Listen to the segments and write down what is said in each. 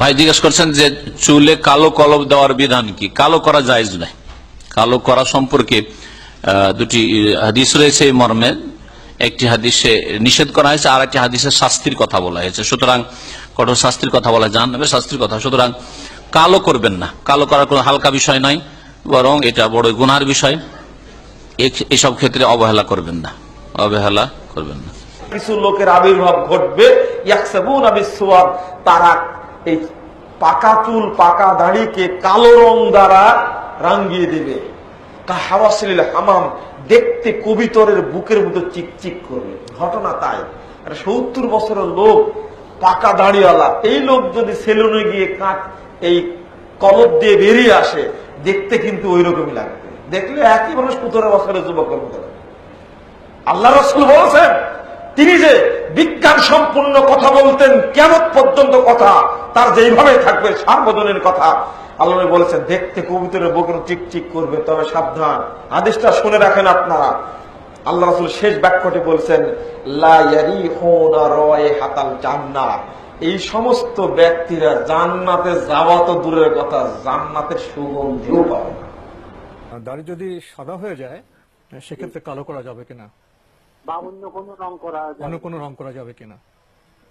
ভাই জিজ্ঞেস করছেন যে চুলে কালো কলব দেওয়ার বিধান কি? কালো করা জায়েজ নয়। কালো করা সম্পর্কে দুটি হাদিস রয়েছে এই মর্মে। একটি হাদিসে নিষেধ করা হয়েছে আর একটি হাদিসে শাস্তির কথা বলা হয়েছে। সুতরাং কঠোর শাস্তির কথা বলা জান নেবে শাস্তির কথা। সুতরাং কালো করবেন না। কালো করার কোনো হালকা বিষয় নয় বরং এটা বড় গুনার বিষয়। এসব ক্ষেত্রে অবহেলা করবেন না। অবহেলা করবেন না। কিছু লোকের আবির্ভাব ঘটবে তারা এই পাকা চুল, পাকা দাড়িকে কালো রং দ্বারা রাঙ্গিয়ে দেবে। কাহাওয়াসিল হামাম দেখতে কবিতরের বুকের মতো চিকচিক করবে। ঘটনা তাই। সত্তর বছরের লোক, পাকা দাড়িওয়ালা, এই লোক যদি সেলুনে গিয়ে কাট এই কলব দিয়ে বেরিয়ে আসে, দেখতে কিন্তু ওই রকমই লাগবে। দেখলে একই মানুষ সতেরো বছরের লাগবে আল্লাহ রসুল বলছেন, তিনি যে বিজ্ঞান সম্পূর্ণ কথা বলতেন, কেমন পর্যন্ত কথা, তার যেইভাবে থাকবে সার্বজনীন কথা। আল্লাহ বলেছেন, দেখতে কবিতরের বুকের চিকচিক করবে, তবে সাবধান। আদেশটা শুনে রাখেন আপনারা। আল্লাহ রসুল শেষ বাক্যটি বলছেন, লা ইয়ারিহুনা রায়হাতাল জান্নাহ। এই সমস্ত ব্যক্তিরা জান্নাতে যাওয়া তো দূরের কথা, জান্নাতের সুগন্ধিও পাবে না। আর দাড়ি যদি সাদা হয়ে যায়, সেক্ষেত্রে কালো করা যাবে কিনা? বা অন্য কোনো রং করা অন্য কোনো রং করা যাবে কিনা?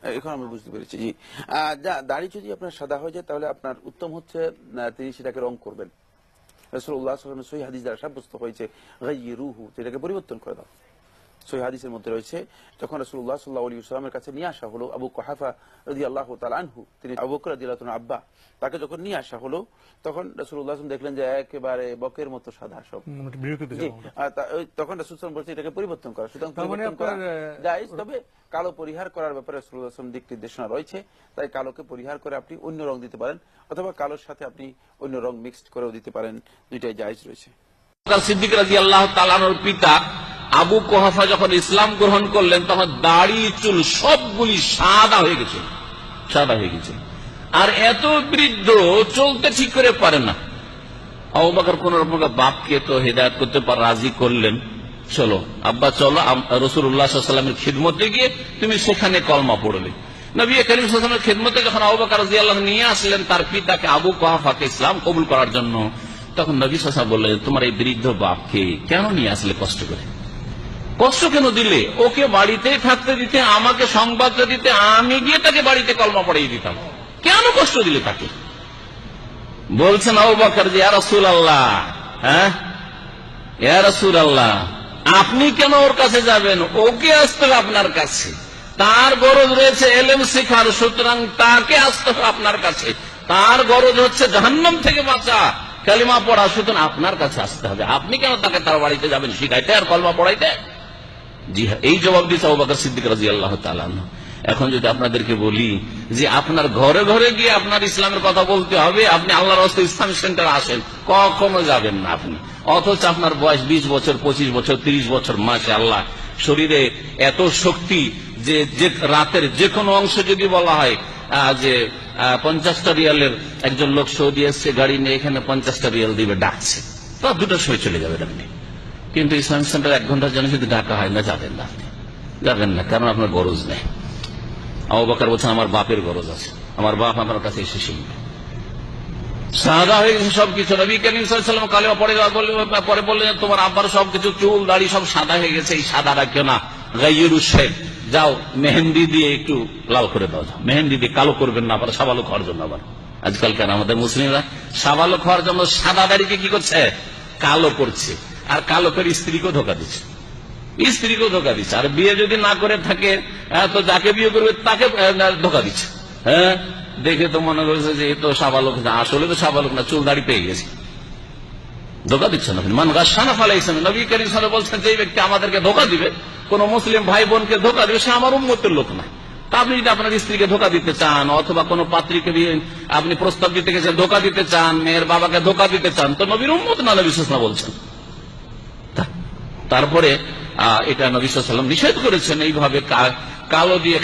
এখন আমি বুঝতে পেরেছি। জি। আহ, যা- দাড়ি যদি আপনার সাদা হয়ে যায় তাহলে আপনার উত্তম হচ্ছে তিনি সেটাকে রং করবেন। রসুল্লাহ সহি হাদিস দ্বারা সাব্যস্ত হয়েছে রুহু যেটাকে পরিবর্তন করে দাও। সহি হাদিসের মধ্যে রয়েছে যখন রসুল্লাহ সাল্লাহ আলী ইসলামের কাছে নিয়ে আসা হলো আবু কাহাফা রদি আল্লাহ আনহু তিনি আবু রাদিয়াল্লাহু আব্বা তাকে যখন নিয়ে আসা হলো তখন রসুল্লাহ দেখলেন যে একেবারে বকের মতো সাদা সব। ওই তখন রাসূল সাল্লাল্লাহু বলছে এটাকে পরিবর্তন করা। সুতরাং তার মানে তবে কালো পরিহার করার ব্যাপারে রাসূল সাল্লাল্লাহু দিক নির্দেশনা রয়েছে তাই কালোকে পরিহার করে আপনি অন্য রং দিতে পারেন অথবা কালোর সাথে আপনি অন্য রং মিক্সড করেও দিতে পারেন দুইটাই জায়েজ রয়েছে। সিদ্দিক রাজি আল্লাহ তালানোর পিতা আবু কোহাফা যখন ইসলাম গ্রহণ করলেন, তখন দাড়ি, চুল সবগুলি সাদা হয়ে গেছে, সাদা হয়ে গেছে। আর এত বৃদ্ধ চলতে ঠিক করে পারে না। অবাকর কোন রকম বাপকে তো হেদায়ত করতে পার রাজি করলেন। চলো, আব্বা, চলো রসুল্লাহামের খিদমতে গিয়ে তুমি সেখানে কলমা পড়লে। নবী করিম খিদমতে যখন আবুবাকর রাজি আল্লাহ নিয়ে আসলেন, তার পিতাকে আবু কাহাফাকে ইসলাম কবুল করার জন্য, তখন নবী সাসা বললেন, তোমার এই বৃদ্ধ বাপকে কেন নিয়ে আসলে কষ্ট করে? কষ্ট কেন দিলে? ওকে বাড়িতেই থাকতে দিতে, আমাকে সংবাদটা দিতে, আমি গিয়ে তাকে বাড়িতে কলমা পড়িয়ে দিতাম। কেন কষ্ট দিলে তাকে? বলছেন হ্যাঁ? আপনি কেন ওর কাছে যাবেন? ওকে আসতে আপনার কাছে। তার গরজ রয়েছে এলেম শেখার, সুতরাং তাকে আসতে আপনার কাছে। তার গরজ হচ্ছে জাহান্নাম থেকে বাঁচা, কালিমা পড়া, সুতরাং আপনার কাছে আসতে হবে। আপনি কেন তাকে তার বাড়িতে যাবেন? শিখাইতে আর কলমা পড়াইতে? এই জবাব দিচ্ছে আবুবাকর সিদ্দিক রাজি আল্লাহ এখন যদি আপনাদেরকে বলি যে আপনার ঘরে ঘরে গিয়ে আপনার ইসলামের কথা বলতে হবে, আপনি আল্লাহর হস্তে ইসলাম সেন্টার আসেন, কখনো যাবেন না আপনি। অথচ আপনার বয়স বিশ বছর, পঁচিশ বছর, তিরিশ বছর মাসে আল্লাহ শরীরে এত শক্তি যে যে রাতের যে কোনো অংশ যদি বলা হয় যে পঞ্চাশটা রিয়ালের একজন লোক সৌদি এসছে, গাড়ি নিয়ে এখানে পঞ্চাশটা রিয়াল দিবে, ডাকছে। তো দুটো সময় চলে যাবেন আপনি কিন্তু ইসলামিক সেন্টার এক ঘণ্টার জন্য যদি ডাকা হয় না, যাবেন না। যাবেন না, কারণ আপনার গরজ নেই। আবাকার বলছেন, আমার বাপের গরজ আছে। আমার বাপ আমার কাছে এসে শিখবে সাদা হয়ে গেছে সবকিছু। নবী করিম কালে পরে পরে বললেন, তোমার আব্বার সবকিছু চুল, দাড়ি সব সাদা হয়ে গেছে, এই সাদা রাখিও না। যাও, মেহেন্দি দিয়ে একটু লাল করে দাও, যাও। মেহেন্দি দিয়ে কালো করবেন না, আবার সাবালক জন্য আবার। আজকালকার আমাদের মুসলিমরা সাবালক হওয়ার জন্য সাদা দাড়িকে কি করছে? কালো করছে। আর কালো করে স্ত্রীকেও ধোকা দিচ্ছে। স্ত্রীকেও ধোকা দিচ্ছে। আর বিয়ে যদি না করে থাকে তো যাকে বিয়ে করবে তাকে ধোকা দিচ্ছে। হ্যাঁ? দেখে তো মনে করেছে যে এ তো সাবালক না, আসলে তো সাবালক না, চুল দাড়ি পেয়ে গেছে। ধোকা দিচ্ছেন আপনি মান গাছানা ফালাইছেন নবী করিম সাহেব বলছেন যে ব্যক্তি আমাদেরকে ধোকা দিবে, কোন মুসলিম ভাই বোনকে ধোকা দিবে, সে আমার উন্মতের লোক না। আপনি যদি আপনার স্ত্রীকে ধোকা দিতে চান, অথবা কোন পাত্রীকে আপনি প্রস্তাব দিতে গেছেন, ধোকা দিতে চান, মেয়ের বাবাকে ধোকা দিতে চান, তো নবীর উন্মত না, নবী না বলছেন। তারপরে এটা নবী সাল্লাম নিষেধ করেছেন এইভাবে কালো দিয়ে